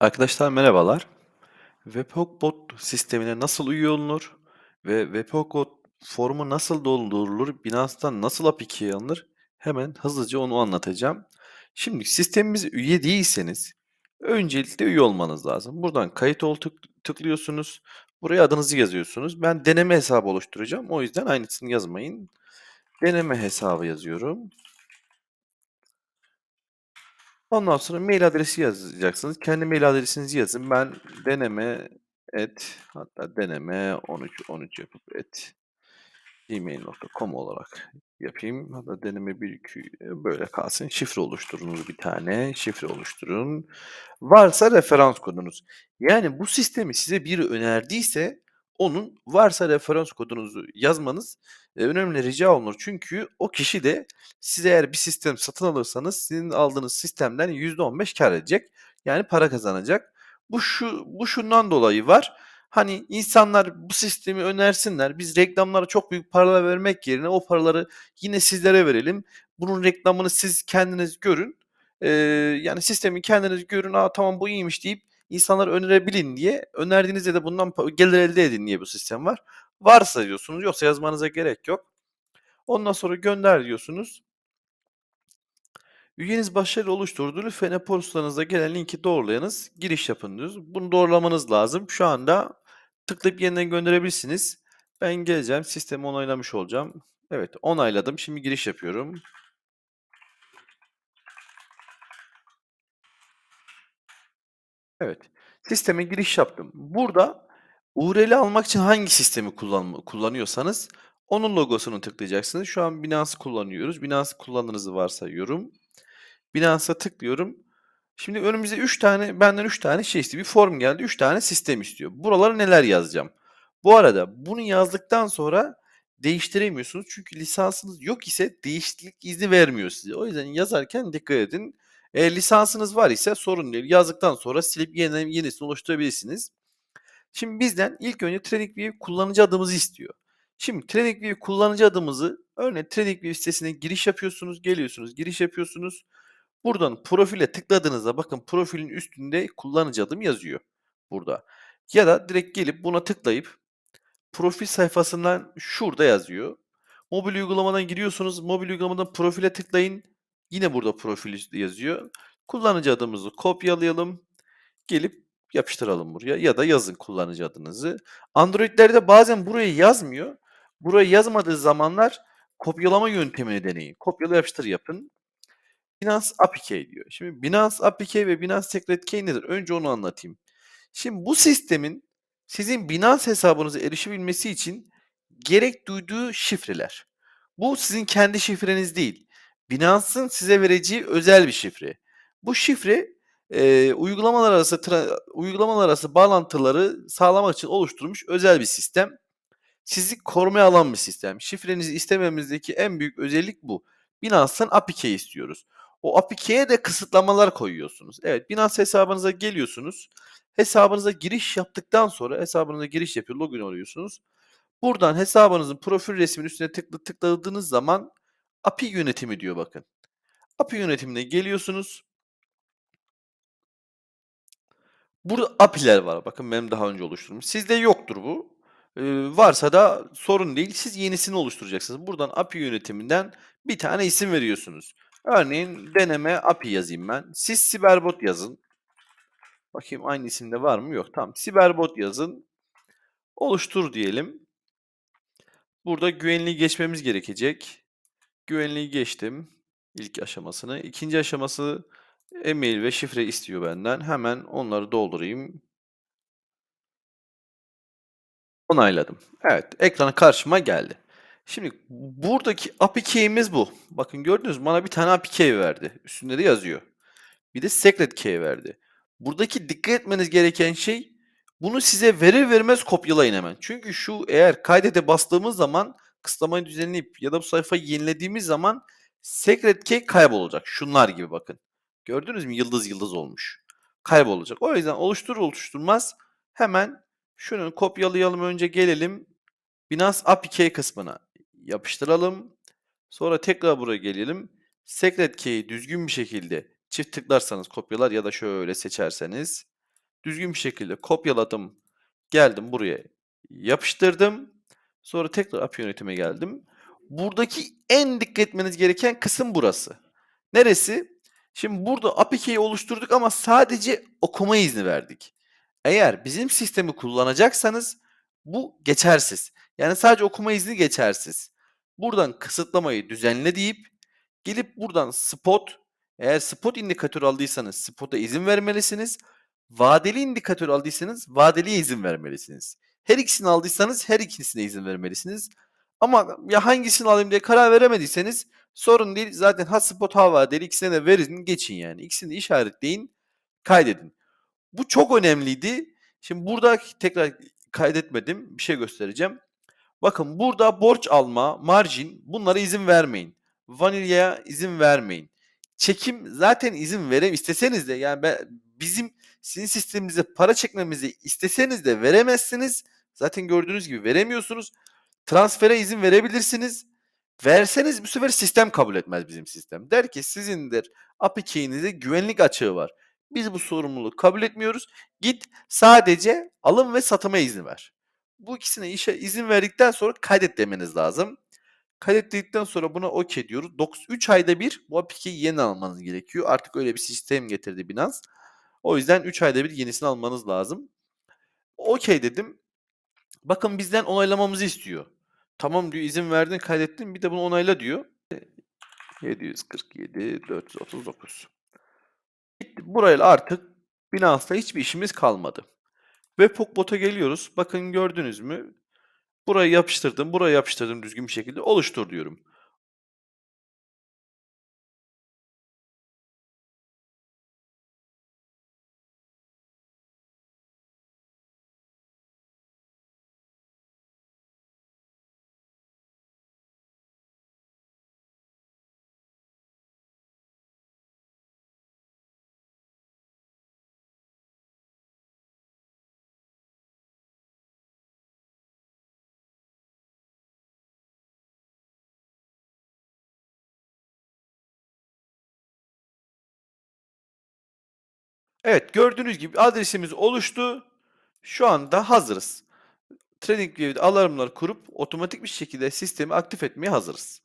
Arkadaşlar merhabalar. Webhook sistemine nasıl üye olunur ve Webhook formu nasıl doldurulur, Binance'dan nasıl API alınır? Hemen hızlıca onu anlatacağım. Şimdi sistemimize üye değilseniz öncelikle üye olmanız lazım. Buradan kayıt ol tık- tıklıyorsunuz. Buraya adınızı yazıyorsunuz. Ben deneme hesabı oluşturacağım. O yüzden aynısını yazmayın. Deneme hesabı yazıyorum. Ondan sonra mail adresi yazacaksınız. Kendi mail adresinizi yazın. Ben deneme et hatta deneme 13 13 yapıp et gmail.com olarak yapayım. Hatta deneme 1 2 böyle kalsın. Şifre oluşturunuz bir tane. Şifre oluşturun. Varsa referans kodunuz. Yani bu sistemi size biri önerdiyse onun varsa referans kodunuzu yazmanız e, önemli rica olunur. Çünkü o kişi de siz eğer bir sistem satın alırsanız sizin aldığınız sistemden %15 kâr edecek. Yani para kazanacak. Bu şu bu şundan dolayı var. Hani insanlar bu sistemi önersinler. Biz reklamlara çok büyük paralar vermek yerine o paraları yine sizlere verelim. Bunun reklamını siz kendiniz görün. Eee, yani sistemi kendiniz görün, "A, tamam bu iyiymiş." deyip insanlara önerebilin diye, önerdiğinizde de bundan pa gelir elde edin diye bu sistem var. Varsa diyorsunuz, yoksa yazmanıza gerek yok. Ondan sonra gönder diyorsunuz. Üyeniz başarıyla oluşturdu. Lütfen e-postanıza gelen linki doğrulayınız, giriş yapın diyoruz. Bunu doğrulamanız lazım. Şu anda tıklayıp yeniden gönderebilirsiniz. Ben geleceğim, sistemi onaylamış olacağım. Evet, onayladım. Şimdi giriş yapıyorum. Evet. Sisteme giriş yaptım. Burada URL almak için hangi sistemi kullanma kullanıyorsanız onun logosunu tıklayacaksınız. Şu an Binance kullanıyoruz. Binance kullandığınızı varsayıyorum. Binance'a tıklıyorum. Şimdi önümüzde 3 tane benden 3 tane şey istiyor. Bir form geldi. 3 tane sistem istiyor. Buralara neler yazacağım? Bu arada bunu yazdıktan sonra değiştiremiyorsunuz. Çünkü lisansınız yok ise değişiklik izni vermiyor size. O yüzden yazarken dikkat edin. Eğer lisansınız var ise sorun değil. Yazdıktan sonra silip yeniden yenisini oluşturabilirsiniz. Şimdi bizden ilk önce TradingView kullanıcı adımızı istiyor. Şimdi TradingView kullanıcı adımızı örneğin TradingView sitesine giriş yapıyorsunuz, geliyorsunuz, giriş yapıyorsunuz. Buradan profile tıkladığınızda bakın profilin üstünde kullanıcı adım yazıyor burada. Ya da direkt gelip buna tıklayıp profil sayfasından şurada yazıyor. Mobil uygulamadan giriyorsunuz. Mobil uygulamadan profile tıklayın. Yine burada profil yazıyor. Kullanıcı adımızı kopyalayalım. Gelip yapıştıralım buraya ya da yazın kullanıcı adınızı. Android'lerde bazen burayı yazmıyor. Burayı yazmadığı zamanlar kopyalama yöntemini deneyin. Kopyala yapıştır yapın. Binance API diyor. Şimdi Binance API ve Binance Secret Key nedir? Önce onu anlatayım. Şimdi bu sistemin sizin Binance hesabınıza erişebilmesi için gerek duyduğu şifreler. Bu sizin kendi şifreniz değil. Binance'ın size vereceği özel bir şifre. Bu şifre eee, uygulamalar arası tra- uygulamalar arası bağlantıları sağlamak için oluşturulmuş özel bir sistem. Sizi korumaya alan bir sistem. Şifrenizi istememizdeki en büyük özellik bu. Binance'tan API key istiyoruz. O API key'e de kısıtlamalar koyuyorsunuz. Evet, Binance hesabınıza geliyorsunuz. Hesabınıza giriş yaptıktan sonra hesabınıza giriş yapıyor, login oluyorsunuz. Buradan hesabınızın profil resminin üstüne tıkla, tıkladığınız zaman API yönetimi diyor bakın. API yönetimine geliyorsunuz. Burada API'ler var. Bakın benim daha önce oluşturmuş. Sizde yoktur bu. Ee, varsa da sorun değil. Siz yenisini oluşturacaksınız. Buradan API yönetiminden bir tane isim veriyorsunuz. Örneğin deneme API yazayım ben. Siz Siberbot yazın. Bakayım aynı isimde var mı? Yok. Tamam. Siberbot yazın. Oluştur diyelim. Burada güvenliği geçmemiz gerekecek. Güvenliği geçtim. ilk aşamasını. İkinci aşaması e-mail ve şifre istiyor benden. Hemen onları doldurayım. Onayladım. Evet, ekranı karşıma geldi. Şimdi buradaki API key'imiz bu. Bakın gördünüz mü? Bana bir tane API key verdi. Üstünde de yazıyor. Bir de secret key verdi. Buradaki dikkat etmeniz gereken şey bunu size verir vermez kopyalayın hemen. Çünkü şu eğer kaydete bastığımız zaman kısıtlamayı düzenleyip ya da bu sayfayı yenilediğimiz zaman secret key kaybolacak. Şunlar gibi bakın. Gördünüz mü? Yıldız yıldız olmuş. Kaybolacak. O yüzden oluşturur oluşturmaz hemen şunu kopyalayalım önce gelelim. Binance API key kısmına yapıştıralım. Sonra tekrar buraya gelelim. Secret key'i düzgün bir şekilde çift tıklarsanız kopyalar ya da şöyle seçerseniz düzgün bir şekilde kopyaladım. Geldim buraya yapıştırdım. Sonra tekrar API yönetime geldim. Buradaki en dikkat etmeniz gereken kısım burası. Neresi? Şimdi burada API key'i oluşturduk ama sadece okuma izni verdik. Eğer bizim sistemi kullanacaksanız bu geçersiz. Yani sadece okuma izni geçersiz. Buradan kısıtlamayı düzenle deyip gelip buradan spot eğer spot indikatör aldıysanız spot'a izin vermelisiniz. Vadeli indikatör aldıysanız vadeliye izin vermelisiniz. Her ikisini aldıysanız her ikisine izin vermelisiniz. Ama ya hangisini alayım diye karar veremediyseniz sorun değil. Zaten ha spot ha vadeli ikisine de verin geçin yani. İkisini işaretleyin kaydedin. Bu çok önemliydi. Şimdi burada tekrar kaydetmedim. Bir şey göstereceğim. Bakın burada borç alma, margin bunlara izin vermeyin. Vanilya'ya izin vermeyin. Çekim zaten izin verem isteseniz de yani ben, bizim sizin sisteminize para çekmemizi isteseniz de veremezsiniz. Zaten gördüğünüz gibi veremiyorsunuz. Transfere izin verebilirsiniz. Verseniz bu sefer sistem kabul etmez bizim sistem. Der ki sizindir API key'inizde güvenlik açığı var. Biz bu sorumluluğu kabul etmiyoruz. Git sadece alım ve satıma izni ver. Bu ikisine işe izin verdikten sonra kaydet demeniz lazım. Kaydettikten sonra buna OK diyoruz. 3 ayda bir bu API'yi yeni almanız gerekiyor. Artık öyle bir sistem getirdi Binance. O yüzden 3 ayda bir yenisini almanız lazım. OK dedim. Bakın bizden onaylamamızı istiyor. Tamam diyor izin verdin kaydettin bir de bunu onayla diyor. 747 439. Bitti. Burayla artık Binance'da hiçbir işimiz kalmadı. Webhook bot'a geliyoruz. Bakın gördünüz mü? Burayı yapıştırdım, burayı yapıştırdım düzgün bir şekilde. Oluştur diyorum. Evet gördüğünüz gibi adresimiz oluştu. Şu anda hazırız. TradingView'de alarmlar kurup otomatik bir şekilde sistemi aktif etmeye hazırız.